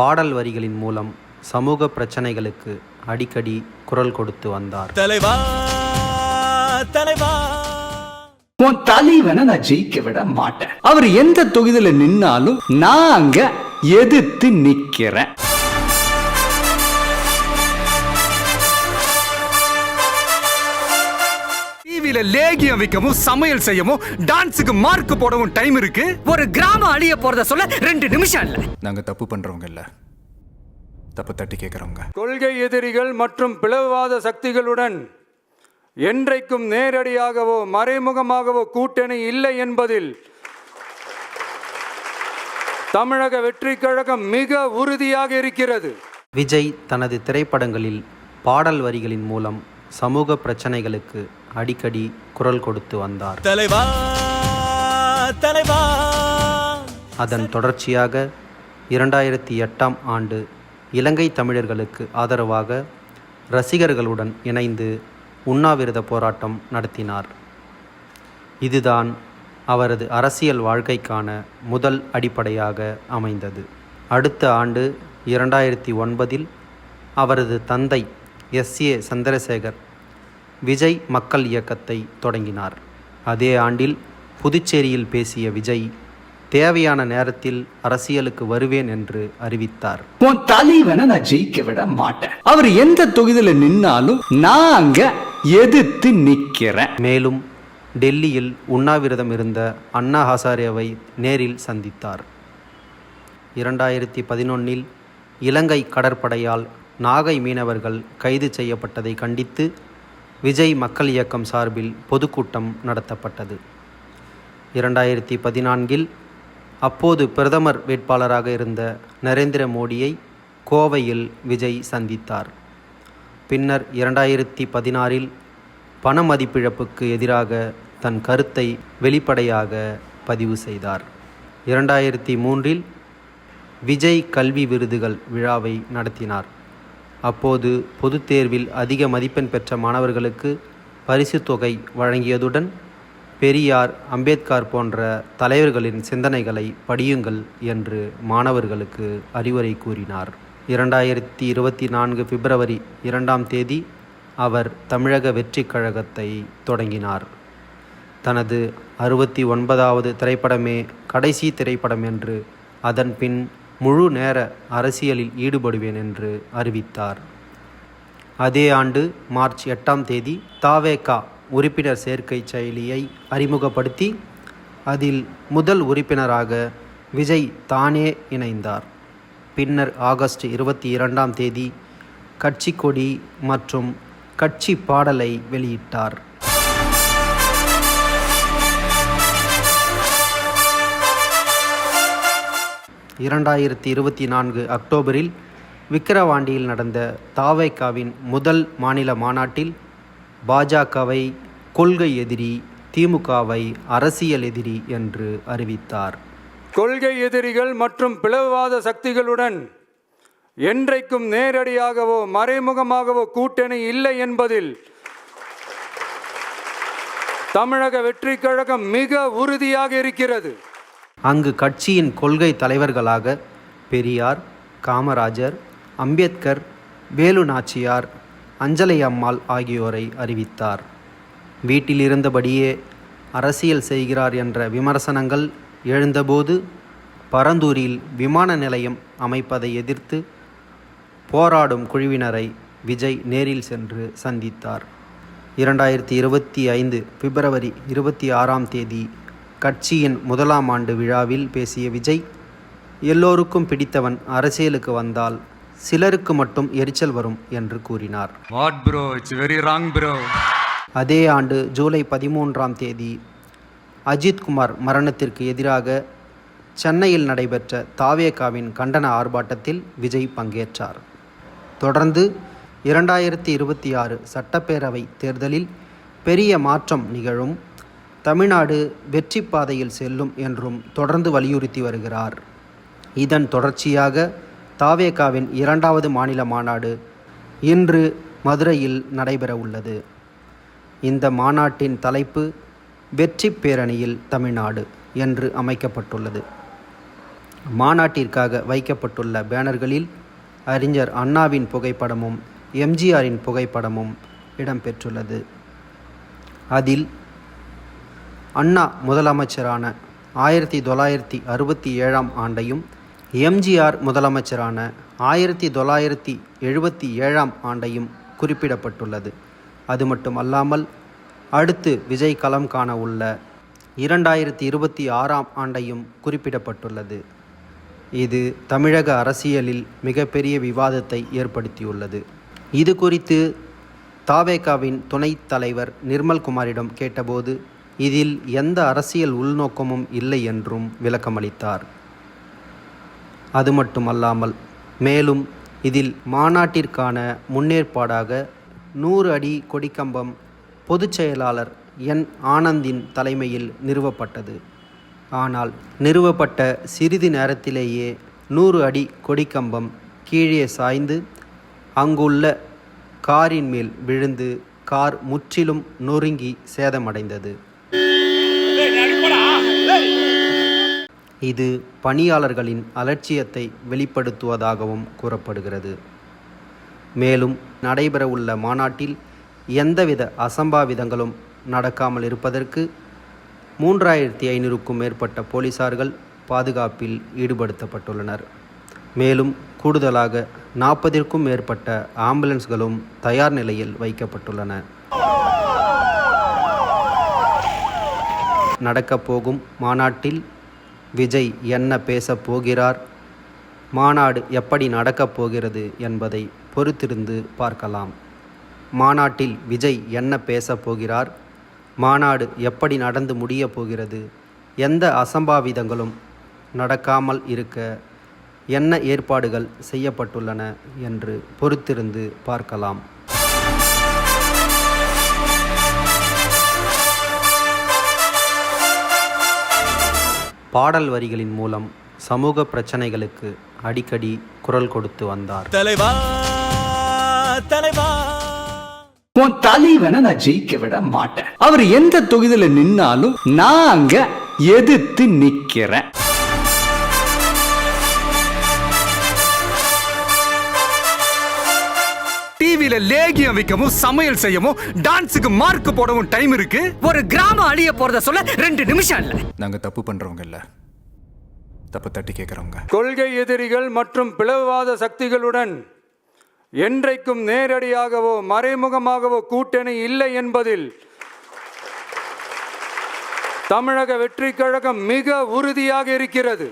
பாடல் வரிகளின் மூலம் சமூக பிரச்சனைகளுக்கு அடிக்கடி குரல் கொடுத்து வந்தார். தலைவா தலைவா. உன் தலைவனை நான் ஜெயிக்க விட மாட்டேன். அவர் எந்த தொகுதியில நின்னாலும் நான் அங்க எதிர்த்து நிக்கிறேன். டிவியில லேகியம் வைக்கவும் சமையல் செய்யவும் டான்ஸுக்கு மார்க் போடவும் டைம் இருக்கு. ஒரு கிராமம் அழிய போறத சொல்ல ரெண்டு நிமிஷம் இல்ல. நாங்கள் தப்பு பண்ணுறவங்க இல்லை. தப்பு தட்டி கேட்குறவங்க கொள்கை எதிரிகள் மற்றும் பிளவுவாத சக்திகளுடன் என்றைக்கும் நேரடியாகவோ மறைமுகமாகவோ கூட்டணி இல்லை என்பதில் தமிழக வெற்றிக் கழகம் மிக உறுதியாக இருக்கிறது. விஜய் தனது திரைப்படங்களில் பாடல் வரிகளின் மூலம் சமூக பிரச்சனைகளுக்கு அடிக்கடி குரல் கொடுத்து வந்தார். தலைவா தலைவா. அதன் தொடர்ச்சியாக இரண்டாயிரத்தி எட்டாம் ஆண்டு இலங்கை தமிழர்களுக்கு ஆதரவாக ரசிகர்களுடன் இணைந்து உண்ணாவிரத போராட்டம் நடத்தினார். இதுதான் அவரது அரசியல் வாழ்க்கைக்கான முதல் அடிப்படையாக அமைந்தது. அடுத்த ஆண்டு இரண்டாயிரத்தி ஒன்பதில் அவரது தந்தை எஸ் ஏ சந்திரசேகர் விஜய் மக்கள் இயக்கத்தை தொடங்கினார். அதே ஆண்டில் புதுச்சேரியில் பேசிய விஜய் தேவையான நேரத்தில் அரசியலுக்கு வருவேன் என்று அறிவித்தார். உன் தலைவனை நான் ஜெயிக்க விட மாட்டேன். அவர் எந்த தொகுதியில நின்னாலும் நான் அங்க எதிர்த்து நிக்கிறேன். மேலும் டெல்லியில் உண்ணாவிரதம் இருந்த அண்ணா ஹசாரேவை நேரில் சந்தித்தார். இரண்டாயிரத்தி பதினொன்னில் இலங்கை கடற்படையால் நாகை மீனவர்கள் கைது செய்யப்பட்டதை கண்டித்து விஜய் மக்கள் இயக்கம் சார்பில் பொதுக்கூட்டம் நடத்தப்பட்டது. இரண்டாயிரத்தி பதினான்கில் அப்போது பிரதமர் வேட்பாளராக இருந்த நரேந்திர மோடியை கோவையில் விஜய் சந்தித்தார். பின்னர் இரண்டாயிரத்தி பதினாறில் பண மதிப்பிழப்புக்கு எதிராக தன் கருத்தை வெளிப்படையாக பதிவு செய்தார். இரண்டாயிரத்தி மூன்றில் விஜய் கல்வி விருதுகள் விழாவை நடத்தினார். அப்போது பொதுத் தேர்வில் அதிக மதிப்பெண் பெற்ற மாணவர்களுக்கு பரிசுத் தொகை வழங்கியதுடன் பெரியார் அம்பேத்கர் போன்ற தலைவர்களின் சிந்தனைகளை படியுங்கள் என்று மாணவர்களுக்கு அறிவுரை கூறினார். இரண்டாயிரத்தி இருபத்தி நான்கு பிப்ரவரி இரண்டாம் தேதி அவர் தமிழக வெற்றிக் கழகத்தை தொடங்கினார். தனது அறுபத்தி ஒன்பதாவது திரைப்படமே கடைசி திரைப்படம் என்று அதன் பின் முழு நேர அரசியலில் ஈடுபடுவேன் என்று அறிவித்தார். அதே ஆண்டு மார்ச் எட்டாம் தேதி தாவேகா உறுப்பினர் சேர்க்கை செயலியை அறிமுகப்படுத்தி அதில் முதல் உறுப்பினராக விஜய் தானே இணைந்தார். பின்னர் ஆகஸ்ட் இருபத்தி இரண்டாம் தேதி கட்சி கொடி மற்றும் கட்சி பாடலை வெளியிட்டார். இரண்டாயிரத்தி இருபத்தி நான்கு அக்டோபரில் விக்கிரவாண்டியில் நடந்த தாவைக்காவின் முதல் மாநில மாநாட்டில் பாஜகவை கொள்கை எதிரி திமுகவை அரசியல் எதிரி என்று அறிவித்தார். கொள்கை எதிரிகள் மற்றும் பிளவுவாத சக்திகளுடன் என்றைக்கும் நேரடியாகவோ மறைமுகமாகவோ கூட்டணி இல்லை என்பதில் தமிழக வெற்றி கழகம் மிக உறுதியாக இருக்கிறது. அங்கு கட்சியின் கொள்கை தலைவர்களாக பெரியார் காமராஜர் அம்பேத்கர் வேலு நாச்சியார் அஞ்சலை அம்மாள் ஆகியோரை அறிவித்தார். வீட்டில் இருந்தபடியே அரசியல் செய்கிறார் என்ற விமர்சனங்கள் எழுந்தபோது பரந்தூரில் விமான நிலையம் அமைப்பதை எதிர்த்து போராடும் குழுவினரை விஜய் நேரில் சென்று சந்தித்தார். இரண்டாயிரத்தி இருபத்தி ஐந்து பிப்ரவரி இருபத்தி ஆறாம் தேதி கட்சியின் முதலாம் ஆண்டு விழாவில் பேசிய விஜய் எல்லோருக்கும் பிடித்தவன் அரசியலுக்கு வந்தால் சிலருக்கு மட்டும் எரிச்சல் வரும் என்று கூறினார். What bro it's very wrong bro அதே ஆண்டு ஜூலை பதிமூன்றாம் தேதி அஜித் குமார் மரணத்திற்கு எதிராக சென்னையில் நடைபெற்ற தாவேகாவின் கண்டன ஆர்ப்பாட்டத்தில் விஜய் பங்கேற்றார். தொடர்ந்து இரண்டாயிரத்தி இருபத்தி ஆறு சட்டப்பேரவை தேர்தலில் பெரிய மாற்றம் நிகழும். தமிழ்நாடு வெற்றி பாதையில் செல்லும் என்றும் தொடர்ந்து வலியுறுத்தி வருகிறார். இதன் தொடர்ச்சியாக தாவேகாவின் இரண்டாவது மாநில மாநாடு இன்று மதுரையில் நடைபெற உள்ளது. இந்த மாநாட்டின் தலைப்பு வெற்றி பேரணியில் தமிழ்நாடு என்று அமைக்கப்பட்டுள்ளது. மாநாட்டிற்காக வைக்கப்பட்டுள்ள பேனர்களில் அறிஞர் அண்ணாவின் புகைப்படமும் எம்ஜிஆரின் புகைப்படமும் இடம்பெற்றுள்ளது. அதில் அண்ணா முதலமைச்சரான ஆயிரத்தி தொள்ளாயிரத்தி அறுபத்தி ஏழாம் ஆண்டையும் எம்ஜிஆர் முதலமைச்சரான ஆயிரத்தி தொள்ளாயிரத்தி எழுபத்தி ஏழாம் ஆண்டையும் குறிப்பிடப்பட்டுள்ளது. அது மட்டும் அல்லாமல் அடுத்து விஜய் களம் காண உள்ள இரண்டாயிரத்தி இருபத்தி ஆறாம் ஆண்டையும் குறிப்பிடப்பட்டுள்ளது. இது தமிழக அரசியலில் மிகப்பெரிய விவாதத்தை ஏற்படுத்தியுள்ளது. இது குறித்து தாவேகாவின் துணைத் தலைவர் நிர்மல்குமாரிடம் கேட்டபோது இதில் எந்த அரசியல் உள்நோக்கமும் இல்லை என்றும் விளக்கமளித்தார். அது மட்டுமல்லாமல் மேலும் இதில் மாநாட்டிற்கான முன்னேற்பாடாக நூறு அடி கொடிக்கம்பம் பொதுச் செயலாளர் என். ஆனந்தின் தலைமையில் நிறுவப்பட்டது. ஆனால் நிறுவப்பட்ட சிறிது நேரத்திலேயே நூறு அடி கொடிக்கம்பம் கீழே சாய்ந்து அங்குள்ள காரின் மேல் விழுந்து கார் முற்றிலும் நொறுங்கி சேதமடைந்தது. இது பணியாளர்களின் அலட்சியத்தை வெளிப்படுத்துவதாகவும் கூறப்படுகிறது. மேலும் நடைபெறவுள்ள மாநாட்டில் எந்தவித அசம்பாவிதங்களும் நடக்காமல் இருப்பதற்கு மூன்றாயிரத்தி ஐநூறுக்கும் மேற்பட்ட போலீசார்கள் பாதுகாப்பில் ஈடுபடுத்தப்பட்டுள்ளனர். மேலும் கூடுதலாக நாற்பதிற்கும் மேற்பட்ட ஆம்புலன்ஸ்களும் தயார் நிலையில் வைக்கப்பட்டுள்ளன. நடக்கப் போகும் மாநாட்டில் விஜய் என்ன பேசப் போகிறார்? மாநாடு எப்படி நடக்கப் போகிறது என்பதை பொறுத்திருந்து பார்க்கலாம். மாநாட்டில் விஜய் என்ன பேசப் போகிறார்? மாநாடு எப்படி நடந்து முடியப் போகிறது? எந்த அசம்பாவிதங்களும் நடக்காமல் இருக்க என்ன ஏற்பாடுகள் செய்யப்பட்டுள்ளன என்று பொறுத்திருந்து பார்க்கலாம். பாடல் வரிகளின் மூலம் சமூக பிரச்சனைகளுக்கு அடிக்கடி குரல் கொடுத்து வந்தார். தலைவா தலைவா. உன் தலைவனை நான் ஜெயிக்க விட மாட்டேன். அவர் எந்த தொகுதியில நின்னாலும் நான் அங்க எதிர்த்து நிக்கிறேன். டிவில லேகியம் விற்கவும் சமையல் செய்யவும் டான்ஸுக்கு மார்க் போடவும் டைம் இருக்கு. ஒரு கிராமம் அழிய போறத சொல்ல ரெண்டு நிமிஷம் இல்ல. நாங்க தப்பு பண்றவங்க இல்ல. தப்பு தட்டி கேட்கறவங்க கொள்கை எதிரிகள் மற்றும் பிளவுவாத சக்திகளுடன் என்றைக்கும் நேரடியாகவோ மறைமுகமாகவோ கூட்டணி இல்லை என்பதில் தமிழக வெற்றி கழகம் மிக உறுதியாக இருக்கிறது.